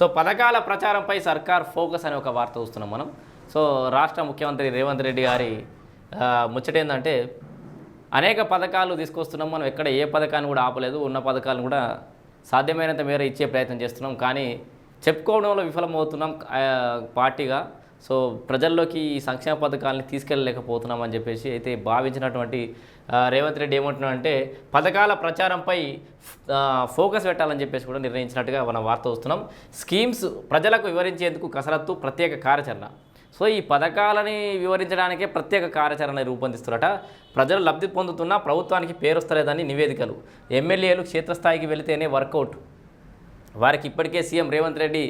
So పథకాల ప్రచారంపై సర్కార్ focus అనే ఒక వార్త చూస్తున్నాం మనం. సో రాష్ట్ర ముఖ్యమంత్రి రేవంత్ రెడ్డి గారి ముచ్చట ఏంటంటే అనేక పథకాలు తీసుకొస్తున్నాం మనం ఎక్కడ ఏ పథకాన్ని కూడా ఆపలేదు ఉన్న పథకాలను కూడా సాధ్యమైనంత మేర ఇచ్చే ప్రయత్నం చేస్తున్నాం. కానీ చెప్పుకోవడంలో విఫలమవుతున్నాం పార్టీగా. సో ప్రజల్లోకి ఈ సంక్షేమ పథకాలని తీసుకెళ్ళలేకపోతున్నాం అని చెప్పేసి అయితే భావించినటువంటి రేవంత్ రెడ్డి ఏమంటున్నాడంటే పథకాల ప్రచారంపై ఫోకస్ పెట్టాలని చెప్పేసి కూడా నిర్ణయించినట్టుగా మనం వార్త వస్తున్నాం. స్కీమ్స్ ప్రజలకు వివరించేందుకు కసరత్తు ప్రత్యేక కార్యాచరణ. సో ఈ పథకాలని వివరించడానికే ప్రత్యేక కార్యాచరణ రూపొందిస్తున్నట ప్రజలు లబ్ధి పొందుతున్నా ప్రభుత్వానికి పేరు వస్తలేదని నివేదికలు. ఎమ్మెల్యేలు క్షేత్రస్థాయికి వెళితేనే వర్కౌట్. వారికి ఇప్పటికే సీఎం రేవంత్ రెడ్డి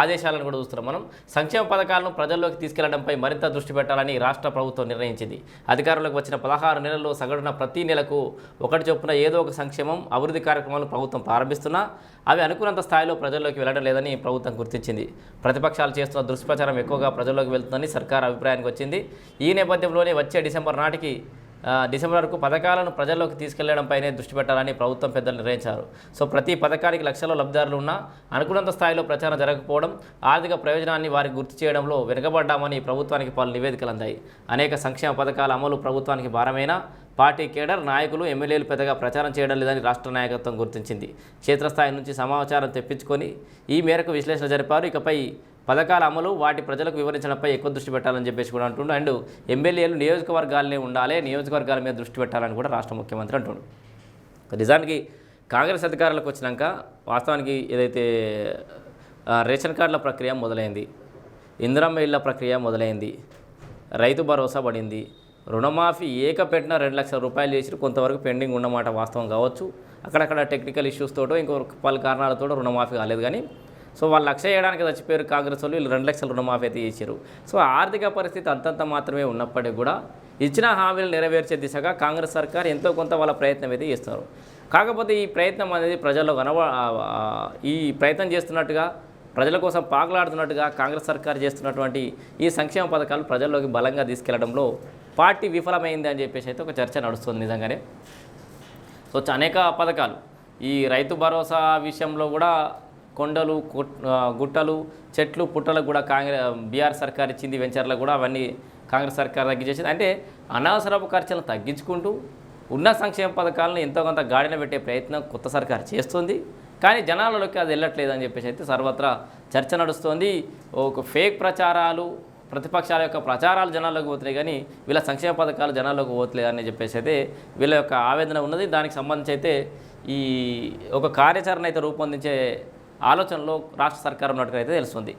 ఆదేశాలను కూడా చూస్తున్నాం మనం. సంక్షేమ పథకాలను ప్రజల్లోకి తీసుకెళ్ళడంపై మరింత దృష్టి పెట్టాలని రాష్ట్ర ప్రభుత్వం నిర్ణయించింది. అధికారంలోకి వచ్చిన పదహారు నెలల్లో సగటున ప్రతి నెలకు ఒకటి చొప్పున ఏదో ఒక సంక్షేమం అభివృద్ధి కార్యక్రమాలు ప్రభుత్వం ప్రారంభిస్తున్నా అవి అనుకున్నంత స్థాయిలో ప్రజల్లోకి వెళ్ళడం లేదని ప్రభుత్వం గుర్తించింది. ప్రతిపక్షాలు చేస్తున్న దుష్ప్రచారం ఎక్కువగా ప్రజల్లోకి వెళ్తుందని సర్కార్ అభిప్రాయానికి వచ్చింది. ఈ నేపథ్యంలోనే వచ్చే డిసెంబర్ నాటికి డిసెంబర్ వరకు పథకాలను ప్రజల్లోకి తీసుకెళ్ళడంపైనే దృష్టి పెట్టాలని ప్రభుత్వం పెద్దలు నిర్ణయించారు. సో ప్రతి పథకానికి లక్షల్లో లబ్ధిదారులు ఉన్నా అనుకున్నంత స్థాయిలో ప్రచారం జరగకపోవడం ఆర్థిక ప్రయోజనాన్ని వారికి గుర్తు చేయడంలో వెనుకబడ్డామని ప్రభుత్వానికి పలు నివేదికలు అందాయి. అనేక సంక్షేమ పథకాల అమలు ప్రభుత్వానికి భారమైనా? పార్టీ కేడర్ నాయకులు ఎమ్మెల్యేలు పెద్దగా ప్రచారం చేయడం లేదని రాష్ట్ర నాయకత్వం గుర్తించింది. క్షేత్రస్థాయి నుంచి సమాచారం తెప్పించుకొని ఈ మేరకు విశ్లేషణ జరిపారు. ఇకపై పథకాల అమలు వాటి ప్రజలకు వివరించడంపై ఎక్కువ దృష్టి పెట్టాలని చెప్పేసి కూడా అంటుండు. అండ్ ఎమ్మెల్యేలు నియోజకవర్గాలనే ఉండాలి నియోజకవర్గాల మీద దృష్టి పెట్టాలని కూడా రాష్ట్ర ముఖ్యమంత్రి అంటుండు. నిజానికి కాంగ్రెస్ అధికారులకు వచ్చినాక వాస్తవానికి ఏదైతే రేషన్ కార్డుల ప్రక్రియ మొదలైంది ఇందిరమ్మ ఇళ్ళ ప్రక్రియ మొదలైంది రైతు భరోసా పడింది రుణమాఫీ ఏకపెట్టిన రెండు లక్షల రూపాయలు చేసి కొంతవరకు పెండింగ్ ఉన్నమాట వాస్తవం కావచ్చు. అక్కడక్కడ టెక్నికల్ ఇష్యూస్ తోటో ఇంకో పలు కారణాలతో రుణమాఫీ కాలేదు కానీ సో వాళ్ళు లక్ష చేయడానికి చచ్చిపోయారు కాంగ్రెస్ వాళ్ళు వీళ్ళు రెండు లక్షల రుణమాఫీ అయితే చేశారు. సో ఆర్థిక పరిస్థితి అంతంత మాత్రమే ఉన్నప్పటికీ కూడా ఇచ్చిన హామీలు నెరవేర్చే దిశగా కాంగ్రెస్ సర్కార్ ఎంతో కొంత వాళ్ళ ప్రయత్నం అయితే చేస్తున్నారు. కాకపోతే ఈ ప్రయత్నం అనేది ప్రజల్లో కనవ ఈ ప్రయత్నం చేస్తున్నట్టుగా ప్రజల కోసం పాకులాడుతున్నట్టుగా కాంగ్రెస్ సర్కార్ చేస్తున్నటువంటి ఈ సంక్షేమ పథకాలు ప్రజల్లోకి బలంగా తీసుకెళ్ళడంలో పార్టీ విఫలమైంది అని చెప్పేసి అయితే ఒక చర్చ నడుస్తుంది నిజంగానే. సో అనేక పథకాలు. ఈ రైతు భరోసా విషయంలో కూడా కొండలు గుట్టలు చెట్లు పుట్టలకు కూడా కాంగ్రెస్ బీఆర్ సర్కార్ ఇచ్చింది వెంచర్లకు కూడా అవన్నీ కాంగ్రెస్ సర్కార్ తగ్గించేసింది. అంటే అనవసరపు ఖర్చులను తగ్గించుకుంటూ ఉన్న సంక్షేమ పథకాలను ఎంతో కొంత గాడిన పెట్టే ప్రయత్నం కొత్త సర్కార్ చేస్తుంది. కానీ జనాలలోకి అది వెళ్ళట్లేదు అని చెప్పేసి అయితే సర్వత్రా చర్చ నడుస్తోంది. ఒక ఫేక్ ప్రచారాలు ప్రతిపక్షాల యొక్క ప్రచారాలు జనాల్లోకి పోతున్నాయి కానీ వీళ్ళ సంక్షేమ పథకాలు జనాల్లోకి పోతలేదని చెప్పేసి అయితే వీళ్ళ యొక్క ఆవేదన ఉన్నది. దానికి సంబంధించి అయితే ఈ ఒక కార్యాచరణ అయితే రూపొందించే ఆలోచనలో రాష్ట్ర సర్కారం ఉన్నట్టుగా అయితే తెలుస్తుంది.